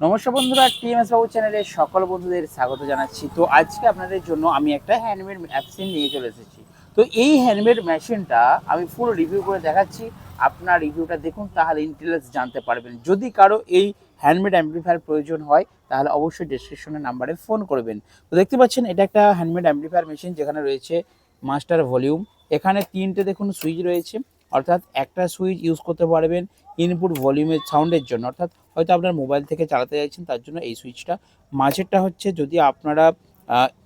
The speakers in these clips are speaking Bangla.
নমস্কার বন্ধুরা, টিএমএস বাবু চ্যানেলে সকল বন্ধুদের স্বাগত জানাচ্ছি। তো আজকে আপনাদের জন্য আমি একটা হ্যান্ডমেড মেশিন নিয়ে চলে এসেছি। তো এই হ্যান্ডমেড মেশিনটা আমি ফুল রিভিউ করে দেখাচ্ছি। আপনার রিভিউটা দেখুন, তাহলে ইন্টেলিজেন্স জানতে পারবেন। যদি কারও এই হ্যান্ডমেড অ্যাম্পলিফায়ার প্রয়োজন হয়, তাহলে অবশ্যই ডেসক্রিপশনের নাম্বারে ফোন করবেন। তো দেখতে পাচ্ছেন, এটা একটা হ্যান্ডমেড অ্যাম্পলিফায়ার মেশিন যেখানে রয়েছে মাস্টার ভলিউম এখানে তিনটে দেখুন সুইচ রয়েছে। অর্থাৎ একটা সুইচ ইউজ করতে পারবেন ইনপুট ভলিউমের সাউন্ডের জন্য। অর্থাৎ হয়তো আপনার মোবাইল থেকে চালাতে চাইছেন তার জন্য এই সুইচটা মাঝেরটা হচ্ছে যদি আপনারা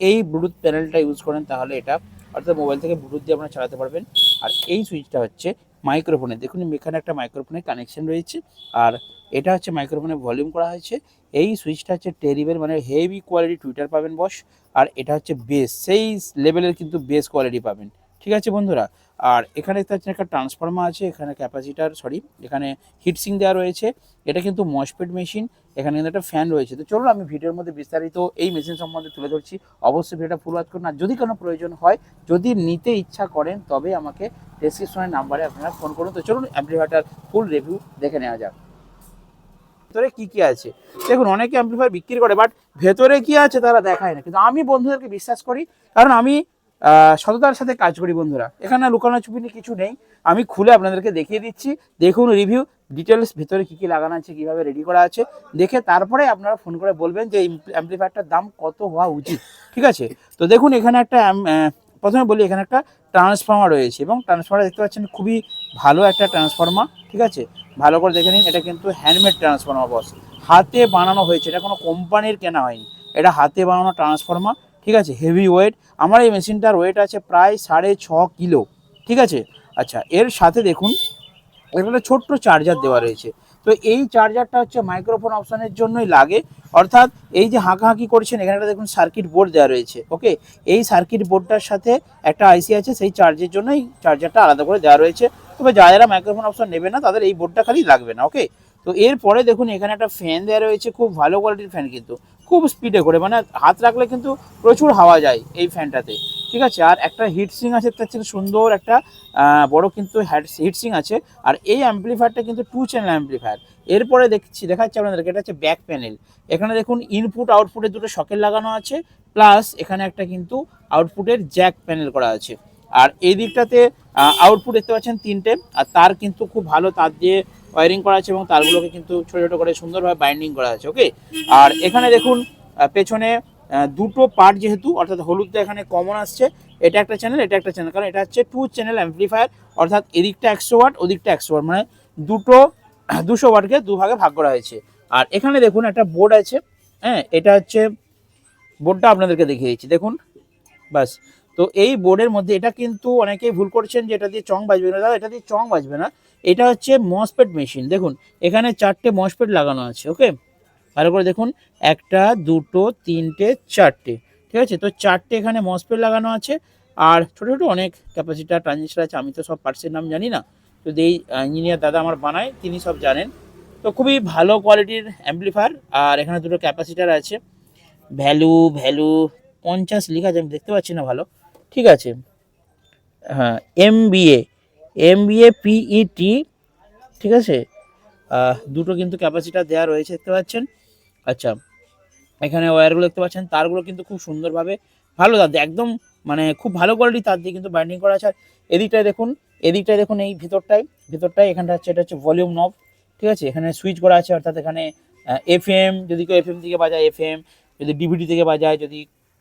এই ব্লুটুথ প্যানেলটা ইউজ করেন, তাহলে এটা অর্থাৎ মোবাইল থেকে ব্লুটুথ দিয়ে আপনারা চালাতে পারবেন। আর এই সুইচটা হচ্ছে মাইক্রোফোনে দেখুন এখানে একটা মাইক্রোফোনের কানেকশন রয়েছে। আর এটা হচ্ছে মাইক্রোফোনে ভলিউম করা হয়েছে। এই সুইচটা হচ্ছে টেরিবেল মানে হেভি কোয়ালিটি টুইটার পাবেন বস আর এটা হচ্ছে বেস সেই লেভেলের কিন্তু বেস কোয়ালিটি পাবেন। ঠিক আছে বন্ধুরা? আর এখানে দেখতে পাচ্ছেন একটা ট্রান্সফর্মার আছে, এখানে ক্যাপাসিটার সরি এখানে হিটসিং দেওয়া রয়েছে। এটা কিন্তু মসপেট মেশিন এখানে কিন্তু একটা ফ্যান রয়েছে। তো চলুন আমি ভিডিওর মধ্যে বিস্তারিত এই মেশিন সম্বন্ধে তুলে ধরছি। অবশ্যই ভিডিওটা ফুল করুন। আর যদি কোনো প্রয়োজন হয়, যদি নিতে ইচ্ছা করেন, তবে আমাকে ডেসক্রিপশনের নাম্বারে আপনারা ফোন করুন। তো চলুন অ্যাম্পলিফায়ারটার ফুল রিভিউ দেখে নেওয়া যাক। ভেতরে কি কি আছে? দেখুন, অনেকে অ্যাম্পলিফায়ার বিক্রি করে বাট ভেতরে কি আছে তারা দেখায় না। কিন্তু আমি বন্ধুদেরকে বিশ্বাস করি, কারণ আমি সততার সাথে কাজ করি বন্ধুরা। এখানে লুকানো চুপিনি কিছু নেই। আমি খুলে আপনাদেরকে দেখিয়ে দিচ্ছি। দেখুন রিভিউ ডিটেলস ভিতরে কি কি লাগানো আছে, কীভাবে রেডি করা আছে। দেখে তারপরে আপনারা ফোন করে বলবেন যে অ্যাম্পলিফায়ারটার দাম কত হওয়া উচিত। ঠিক আছে? তো দেখুন, এখানে একটা প্রথমে বলি, এখানে একটা ট্রান্সফর্মার রয়েছে এবং ট্রান্সফর্মার দেখতে পাচ্ছেন খুবই ভালো একটা ট্রান্সফর্মার ঠিক আছে? ভালো করে দেখে নিন, এটা কিন্তু হ্যান্ডমেড ট্রান্সফর্মার বস হাতে বানানো হয়েছে, এটা কোনো কোম্পানির কেনা হয়নি। এটা হাতে বানানো ট্রান্সফর্মার ঠিক আছে? হেভি ওয়েট আমার এই মেশিনটার ওয়েট আছে প্রায় সাড়ে ছ কিলো। ঠিক আছে? আচ্ছা এর সাথে দেখুন এখানে ছোট্ট চার্জার দেওয়া রয়েছে। তো এই চার্জারটা হচ্ছে মাইক্রোফোন অপশানের জন্যই লাগে। অর্থাৎ এই যে হাঁকাহাঁকি করছেন, এখানে একটা দেখুন সার্কিট বোর্ড দেওয়া রয়েছে। ওকে এই সার্কিট বোর্ডটার সাথে একটা আইসি আছে, সেই চার্জের জন্যই চার্জারটা আলাদা করে দেওয়া রয়েছে। তবে যারা যারা মাইক্রোফোন অপশান নেবে না, তাদের এই বোর্ডটা খালি লাগবে না। ওকে তো এরপরে দেখুন, এখানে একটা ফ্যান দেওয়া রয়েছে, খুব ভালো কোয়ালিটির ফ্যান কিন্তু। খুব স্পিডে করে মানে হাত রাখলে কিন্তু প্রচুর হাওয়া যায় এই ফ্যানটাতে ঠিক আছে? আর একটা হিটসিং আছে, তার থেকে সুন্দর একটা বড় কিন্তু হিটসিং আছে। আর এই অ্যাম্পলিফায়ারটা কিন্তু টু চ্যানেল অ্যাম্পলিফায়ার এরপরে দেখছি, দেখাচ্ছি আপনাদেরকে, এটা হচ্ছে ব্যাক প্যানেল এখানে দেখুন ইনপুট আউটপুটের দুটো সকেট লাগানো আছে প্লাস এখানে একটা কিন্তু আউটপুটের জ্যাক প্যানেল করা আছে। আর এই দিকটাতে আউটপুট দেখতে পাচ্ছেন তিনটে, আর তার কিন্তু খুব ভালো, তার দিয়ে ওয়ারিং করা আছে এবং তারগুলোকে কিন্তু ছোটো ছোটো করে সুন্দরভাবে বাইন্ডিং করা আছে ওকে আর এখানে দেখুন পেছনে দুটো পার্ট যেহেতু, অর্থাৎ হলুদটা এখানে কমন আসছে, এটা একটা চ্যানেল এটা একটা চ্যানেল কারণ এটা হচ্ছে টু চ্যানেল অ্যাম্পলিফায়ার অর্থাৎ এদিকটা একশো ওয়াট ওদিকটা একশো ওয়াট মানে দুটো, দুশো ওয়াটকে দুভাগে ভাগ করা হয়েছে। আর এখানে দেখুন, একটা বোর্ড আছে হ্যাঁ? এটা হচ্ছে বোর্ডটা আপনাদেরকে দেখিয়ে দিচ্ছি, দেখুন বাস তো এই বোর্ডের মধ্যে এটা কিন্তু অনেকেই ভুল করছেন যে এটা দিয়ে চং বাজবে না, দাদা, এটা দিয়ে চং বাজবে না। এটা হচ্ছে মসপেট মেশিন দেখুন, এখানে চারটে মসপেট লাগানো আছে ওকে ভালো করে দেখুন, একটা, দুটো, তিনটে, চারটে, ঠিক আছে? তো চারটে এখানে মসপেট লাগানো আছে, আর ছোটো ছোটো অনেক ক্যাপাসিটার ট্রানজিস্টার আছে, আমি তো সব পার্টসের নাম জানি না। তো এই ইঞ্জিনিয়ার দাদা আমার বানায়, তিনি সব জানেন। তো খুবই ভালো কোয়ালিটির অ্যাম্পলিফায়ার আর এখানে দুটো ক্যাপাসিটার আছে। ভ্যালু ভ্যালু, পঞ্চাশ লেখা আছে, আমি দেখতে পাচ্ছি না ভালো, ঠিক আছে? হ্যাঁ M B A M B A P E T ঠিক আছে? দুটো কিন্তু ক্যাপাসিটার দেওয়া রয়েছে দেখতে পাচ্ছেন? আচ্ছা এখানে ওয়্যারগুলো দেখতে পাচ্ছেন তারগুলো কিন্তু খুব সুন্দরভাবে ভালো তার দিয়ে একদম মানে খুব ভালো কোয়ালিটি তার দিয়ে কিন্তু বাইন্ডিং করা আছে। আর এদিকটায় দেখুন এদিকটায় দেখুন এই ভিতরটায় ভিতরটায় এখানটা হচ্ছে এটা হচ্ছে ভলিউম নব ঠিক আছে? এখানে সুইচ করা আছে অর্থাৎ এখানে এফ এম যদি কেউ এফ এম থেকে বাজায় এফ এম যদি ডিভিডি থেকে বাজায় যদি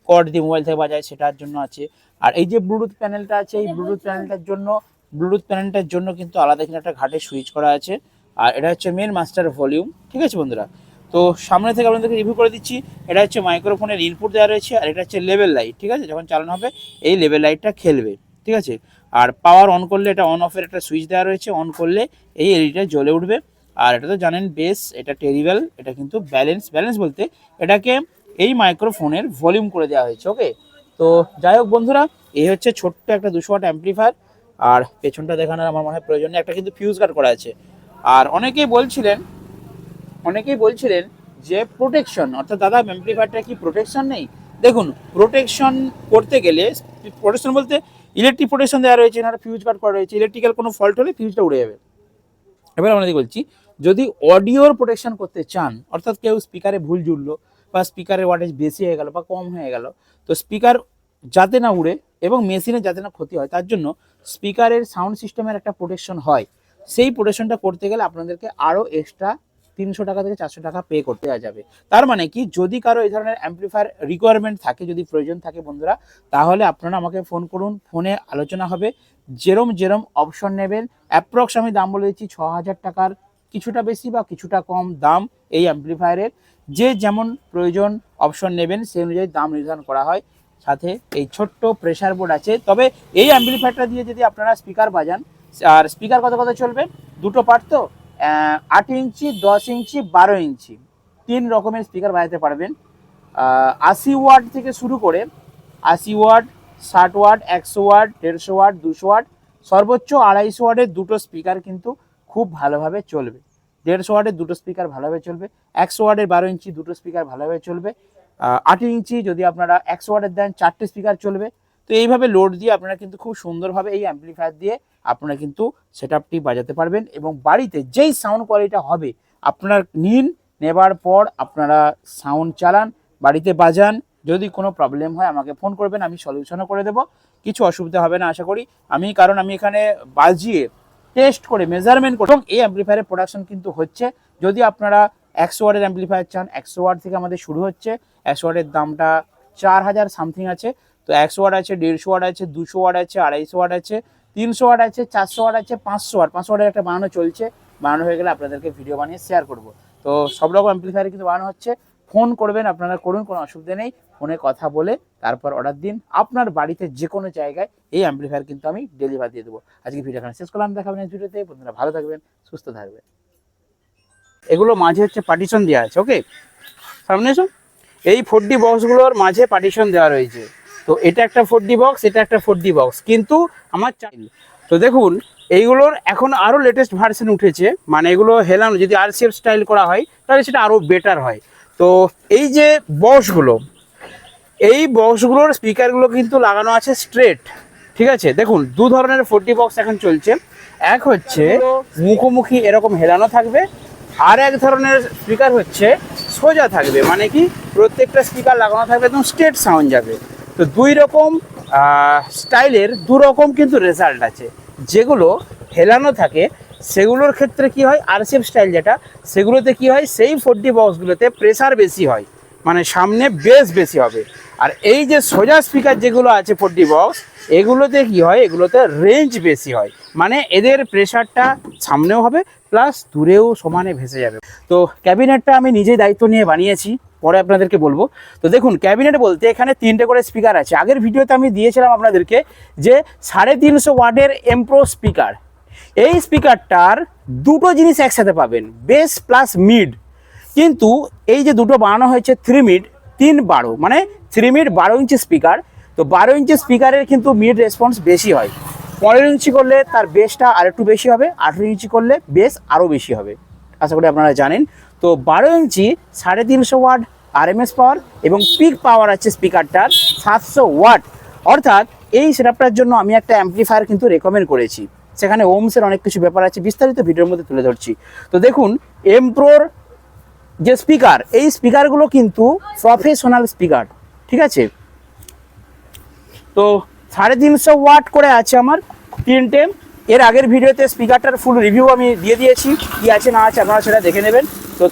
কর্ড দিয়ে মোবাইল থেকে বাজায় সেটার জন্য আছে। আর এই যে ব্লুটুথ প্যানেলটা আছে এই ব্লুটুথ প্যানেলটার জন্য ব্লুটুথ প্যানেলটার জন্য কিন্তু আলাদা এখানে একটা ঘাটে সুইচ করা আছে। আর এটা হচ্ছে মেন মাস্টার ভলিউম ঠিক আছে বন্ধুরা? তো সামনে থেকে আপনাদেরকে রিভিউ করে দিচ্ছি, এটা হচ্ছে মাইক্রোফোনের ইনপুট দেওয়া রয়েছে, আর এটা হচ্ছে লেভেল লাইট ঠিক আছে? যখন চালানো হবে, এই লেভেল লাইটটা খেলবে, ঠিক আছে? আর পাওয়ার অন করলে এটা অন অফের একটা সুইচ দেওয়া রয়েছে অন করলে এই এলইডিটা জ্বলে উঠবে। আর এটা তো জানেন বেস এটা টেরিবেল এটা কিন্তু ব্যালেন্স ব্যালেন্স বলতে এটাকে এই মাইক্রোফোনের ভলিউম করে দেওয়া হয়েছে ওকে তো যাই হোক বন্ধুরা, এই হচ্ছে ছোট্ট একটা দুশো ওয়াট অ্যাম্পলিফায়ার আর পেছনটা দেখানোর আমার মনে হয় প্রয়োজন নেই। একটা কিন্তু ফিউজ গার্ড করা আছে। আর অনেকেই বলছিলেন অনেকেই বলছিলেন যে প্রোটেকশন অর্থাৎ দাদা অ্যাম্পলিফায়ারটা কি প্রোটেকশন নেই? দেখুন প্রোটেকশন করতে গেলে প্রোটেকশন বলতে ইলেকট্রিক প্রোটেকশন দেওয়া রয়েছে না ফিউজ গার্ড করা রয়েছে। ইলেকট্রিক্যাল কোনো ফল্ট হলে ফিউজটা উড়ে যাবে। এবার আপনাদের বলছি, যদি অডিওর প্রোটেকশন করতে চান, অর্থাৎ কেউ স্পিকারে ভুল জুড়লো, বা স্পিকারের ওয়াটেজ বেশি হয়ে গেল, বা কম হয়ে গেল, তো স্পিকার যাতে না উড়ে এবং মেশিনে যাতে না ক্ষতি হয়, তার জন্য স্পিকারের সাউন্ড সিস্টেমের একটা প্রোটেকশন হয়, সেই প্রোটেকশনটা করতে গেলে আপনাদেরকে আরও এক্সট্রা তিনশো টাকা থেকে চারশো টাকা পে করতে দেওয়া যাবে। তার মানে কি, যদি কারও এই ধরনের অ্যাম্পলিফায়ার রিকোয়ারমেন্ট থাকে, যদি প্রয়োজন থাকে বন্ধুরা, তাহলে আপনারা আমাকে ফোন করুন ফোনে আলোচনা হবে। যেরম যেরম অপশন নেবেন অ্যাপ্রক্স আমি দাম বলে দিচ্ছি ছ হাজার টাকার, কিছুটা বেশি বা কিছুটা কম দাম এই অ্যাম্পলিফায়ারের যে যেমন প্রয়োজন অপশন নেবেন, সেই অনুযায়ী দাম নির্ধারণ করা হয়। সাথে এই ছোট্ট প্রেসার বোর্ড আছে। তবে এই অ্যাম্পলিফায়ারটা দিয়ে যদি আপনারা স্পিকার বাজান, আর স্পিকার কত কত চলবে? দুটো পার্ট তো? আট ইঞ্চি, দশ ইঞ্চি, বারো ইঞ্চি। তিন রকমের স্পিকার বাজাতে পারবেন। আশি ওয়াট থেকে শুরু করে আশি ওয়াট, ষাট ওয়াট, একশো ওয়াট, দেড়শো ওয়াট, দুশো ওয়াট, সর্বোচ্চ আড়াইশো ওয়াটের দুটো স্পিকার কিন্তু খুব ভালোভাবে চলবে। দেড়শো ওয়াটের দুটো স্পিকার ভালোভাবে চলবে। একশো ওয়াটের বারো ইঞ্চি দুটো স্পিকার ভালোভাবে চলবে। আট ইঞ্চি যদি আপনারা একশো ওয়াটের দেন চারটে স্পিকার চলবে। তো এইভাবে লোড দিয়ে আপনারা কিন্তু খুব সুন্দরভাবে এই অ্যাম্পলিফায়ার দিয়ে আপনারা কিন্তু সেট আপটি বাজাতে পারবেন এবং বাড়িতে যেই সাউন্ড কোয়ালিটি হবে, আপনার নিন, নেবার পর আপনারা সাউন্ড চালান, বাড়িতে বাজান। যদি কোনো প্রবলেম হয় আমাকে ফোন করবেন, আমি সলিউশনও করে দেবো। কিছু অসুবিধা হবে না, আশা করি। আমি, কারণ আমি এখানে বাজিয়ে টেস্ট করে মেজারমেন্ট করে এবং এই অ্যাম্পলিফায়ারের প্রোডাকশন কিন্তু হচ্ছে। যদি আপনারা একশো ওয়ার্ডের অ্যাম্পলিফায়ার চান, একশো ওয়ার্ড থেকে আমাদের শুরু হচ্ছে, একশো ওয়ার্ডের দামটা চার হাজার সামথিং আছে, তো একশো ওয়াট আছে, দেড়শো ওয়াট আছে, দুশো ওয়াট আছে, আড়াইশো ওয়াট আছে, তিনশো ওয়াট আছে, চারশো ওয়াট আছে, পাঁচশো ওয়াট, পাঁচশো ওয়াটের একটা বানানো চলছে বানানো হয়ে গেলে আপনাদেরকে ভিডিও বানিয়ে শেয়ার করব। তো সব রকম অ্যাম্পলিফায়ার কিন্তু বানানো হচ্ছে ফোন করবেন, আপনারা করুন, কোনো অসুবিধা নেই, ফোনে কথা বলে, তারপর অর্ডার দিন, আপনার বাড়িতে যে কোনো জায়গায় এই অ্যাম্পলিফায়ার কিন্তু আমি ডেলিভার দিয়ে দেবো। আজকে ভিডিও এখানে শেষ করলাম দেখাবেন ভিডিওতে বন্ধুরা ভালো থাকবেন, সুস্থ থাকবেন। এগুলো মাঝে হচ্ছে পার্টিশন দেওয়া আছে ওকে সামনে এসো। এই ফোর ডি বক্সগুলোর মাঝে পার্টিশন দেওয়া রয়েছে। তো এটা একটা ফোর ডি বক্স এটা একটা ফোর ডি বক্স কিন্তু আমার চাইল তো দেখুন এইগুলোর এখন আরও লেটেস্ট ভার্সন উঠেছে। মানে এগুলো হেলানো যদি আর সেফ স্টাইল করা হয় তাহলে সেটা আরও বেটার হয়। তো এই যে বক্সগুলো এই বক্সগুলোর স্পিকারগুলো কিন্তু লাগানো আছে স্ট্রেট ঠিক আছে? দেখুন দু ধরনের ফোরটি বক্স এখন চলছে। এক হচ্ছে মুখোমুখি এরকম হেলানো থাকবে। আর এক ধরনের স্পিকার হচ্ছে সোজা থাকবে মানে কি প্রত্যেকটা স্পিকার লাগানো থাকবে, একদম স্ট্রেট সাউন্ড যাবে। তো দুই রকম স্টাইলের দু রকম কিন্তু রেজাল্ট আছে। যেগুলো হেলানো থাকে, সেগুলোর ক্ষেত্রে কি হয় আরসিএফ স্টাইল যেটা, সেগুলোতে কি হয়, সেই ফোরটি বক্সগুলোতে প্রেসার বেশি হয় মানে সামনে বেস বেশি হবে। আর এই যে সোজা স্পিকার যেগুলো আছে ফোরটি বক্স, এগুলোতে কি হয়? এগুলোতে রেঞ্জ বেশি হয়। মানে এদের প্রেশারটা সামনেও হবে প্লাস দূরেও সমানে ভেসে যাবে। তো ক্যাবিনেটটা আমি নিজেই দায়িত্ব নিয়ে বানিয়েছি, পরে আপনাদেরকে বলব। তো দেখুন, ক্যাবিনেট বলতে এখানে তিনটে করে স্পিকার আছে। আগের ভিডিওতে আমি দিয়েছিলাম আপনাদেরকে যে সাড়ে তিনশো ওয়াটের এমপ্রো স্পিকার এই স্পিকারটার দুটো জিনিস একসাথে পাবেন বেস প্লাস মিড কিন্তু এই যে দুটো বানানো হয়েছে থ্রি মিড তিন বারো মানে থ্রি মিড বারো ইঞ্চি স্পিকার তো বারো ইঞ্চি স্পিকারের কিন্তু মিড রেসপন্স বেশি হয়। পনেরো ইঞ্চি করলে তার বেসটা আর একটু বেশি হবে, আঠেরো ইঞ্চি করলে বেস আরও বেশি হবে। আশা করি আপনারা জানেন। তো বারো ইঞ্চি সাড়ে তিনশো ওয়াট আরএমএস পাওয়ার এবং পিক পাওয়ার আছে স্পিকারটার সাতশো ওয়াট। অর্থাৎ এই সেটআপটার জন্য আমি একটা অ্যাম্পলিফায়ার কিন্তু রেকমেন্ড করেছি। সেখানে ওমসের অনেক কিছু ব্যাপার আছে, বিস্তারিত ভিডিওর মধ্যে তুলে ধরছি। তো দেখুন এমপ্রোর যে স্পিকার এই স্পিকারগুলো কিন্তু প্রফেশনাল স্পিকার ঠিক আছে? তো সাড়ে তিনশো ওয়াট করে আছে আমার তিনটে। এর আগের ভিডিওতে স্পিকারটার ফুল রিভিউ আমি দিয়ে দিয়েছি। কি আছে না আছে আপনারা সেটা দেখে নেবেন। তো